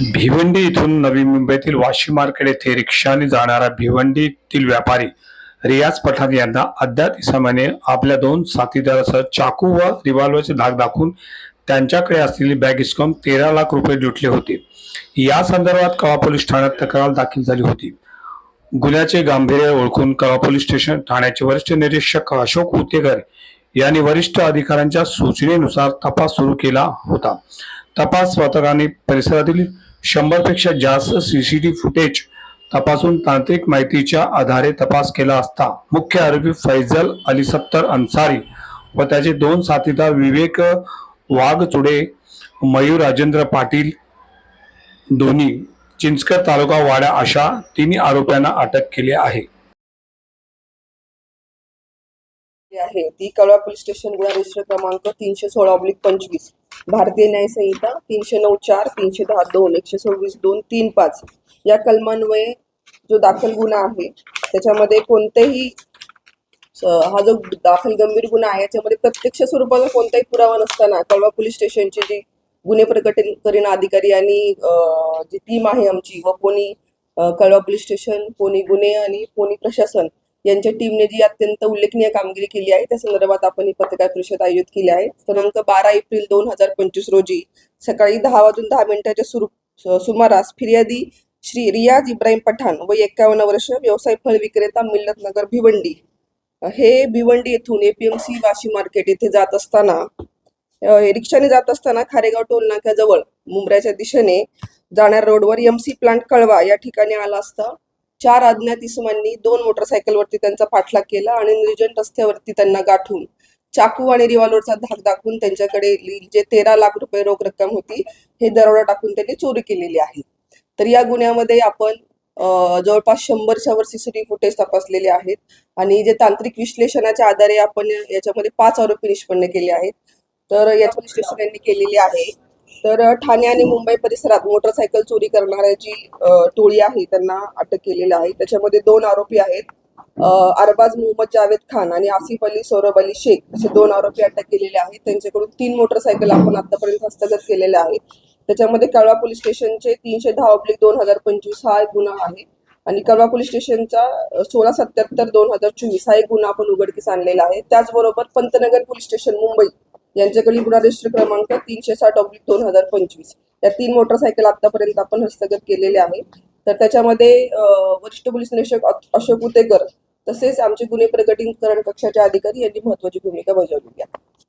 भिवंडी इथून नवी मुंबईतील वाशी मार्केट येथे रिक्षाने जाणारा भिवंडीतील व्यापारी रियाज पठाण यांना अद्याप इसमाने आपल्या दोन साथीदारासह चाकू व रिव्हॉल्वरचे धाक दाखवून त्यांच्याकडे असलेली बॅग हिसकावून तेरा लाख रुपये लुटले होते. या संदर्भात कळवा पोलीस ठाण्यात तक्रार दाखल झाली होती. गुन्ह्याचे गांभीर्य ओळखून कळवा पोलीस स्टेशन ठाण्याचे वरिष्ठ निरीक्षक अशोक उतेकर यांनी वरिष्ठ अधिकाऱ्यांच्या सूचनेनुसार तपास सुरू केला होता. तपास पथकाने परिसरातील शंभरपेक्षा जास्त सी सी टी फुटेज तपासून तांत्रिक माहितीच्या आधारे तपास केला असता मुख्य आरोपी फैजल अली सत्तर अन्सारी व त्याचे दोन साथीदार विवेक वाघचुडे मयूर राजेंद्र पाटील दोन्ही चिंचकर तालुका वाड्या अशा तिन्ही आरोप्यांना अटक केली आहे. आहे ती कळवा पोलीस स्टेशन गुन्हा रजिस्टर क्रमांक तीनशे सोळा ऑब्लिक पंचवीस. भारतीय न्याय संहिता तीनशे नऊ चार तीनशे दहा दोन एकशे सव्वीस दोन तीन पाच या कलमान्वये जो दाखल गुन्हा आहे त्याच्यामध्ये कोणतेही हा जो दाखल गंभीर गुन्हा आहे याच्यामध्ये प्रत्यक्ष स्वरूपाचा कोणताही पुरावा नसताना कळवा पोलीस स्टेशनची जी गुन्हे प्रकटन करीन अधिकारी आणि जी टीम आहे आमची व कोणी कळवा पोलीस स्टेशन कोणी गुन्हे आणि कोणी प्रशासन यांच्या टीमने जी अत्यंत उल्लेखनीय कामगिरी केली आहे त्या संदर्भात आपण ही पत्रकार परिषद आयोजित केली आहे. क्रमांक बारा एप्रिल दोन हजार पंचवीस रोजी सकाळी दहा वाजून दहा मिनिटाच्या सुरू सुमारास फिर्यादी श्री रियाज इब्राहिम पठाण व एक्कावन्न वर्ष व्यवसाय फळ विक्रेता मिल्लत नगर भिवंडी हे भिवंडी येथून एपीएमसी वाशी मार्केट येथे जात असताना रिक्षाने जात असताना खारेगाव टोल नाक्याजवळ मुंबऱ्याच्या दिशेने जाणाऱ्या रोडवर एमसी प्लांट कळवा या ठिकाणी आला असता चार अज्ञात इसमांनी दोन मोटरसायकलवरती त्यांचा पाठलाग केला आणि निर्जन रस्त्यावरती त्यांना गाठून चाकू आणि रिव्हॉल्वरचा धाक दाखवून त्यांच्याकडे जे तेरा लाख रुपये रोख रक्कम होती हे दरोडा टाकून त्यांनी चोरी केलेली आहे. तर या गुन्ह्यामध्ये आपण जवळपास शंभरच्या वर सीसीटीव्ही फुटेज तपासलेले आहेत आणि जे तांत्रिक विश्लेषणाच्या आधारे आपण याच्यामध्ये पाच आरोपी निष्पन्न केले आहेत. तर याची विश्लेषण यांनी केलेली आहे. तर ठाणे आणि मुंबई परिसरात मोटरसायकल चोरी करणाऱ्याची जी टोळी आहे त्यांना अटक केलेली आहे. त्याच्यामध्ये दोन आरोपी आहेत. अरबाज मोहम्मद जावेद खान आणि आसिफ अली सौरभ अली शेख असे दोन आरोपी अटक केलेले आहेत. त्यांच्याकडून तीन मोटरसायकल आपण आतापर्यंत हस्तगत केलेल्या आहेत. त्याच्यामध्ये कळवा पोलीस स्टेशनचे तीनशे दहा ऑब्लिक दोन हजार पंचवीस हा एक गुन्हा आहे आणि कळवा पोलीस स्टेशनचा सोळा सत्याहत्तर दोन हजार चोवीस हा एक गुन्हा आपण उघडकीस आणलेला आहे. त्याचबरोबर पंतनगर पोलीस स्टेशन मुंबई यांच्याकडील गुन्हा रजिस्टर क्रमांक तीनशे साठ ऑब्लिक दोन हजार पंचवीस. या तीन मोटरसायकल आतापर्यंत आपण हस्तगत केलेले आहे. तर त्याच्यामध्ये वरिष्ठ पोलीस निरीक्षक अशोक उतेकर तसेच आमचे गुन्हे प्रकटीकरण कक्षाचे अधिकारी यांनी महत्वाची भूमिका बजावली आहे.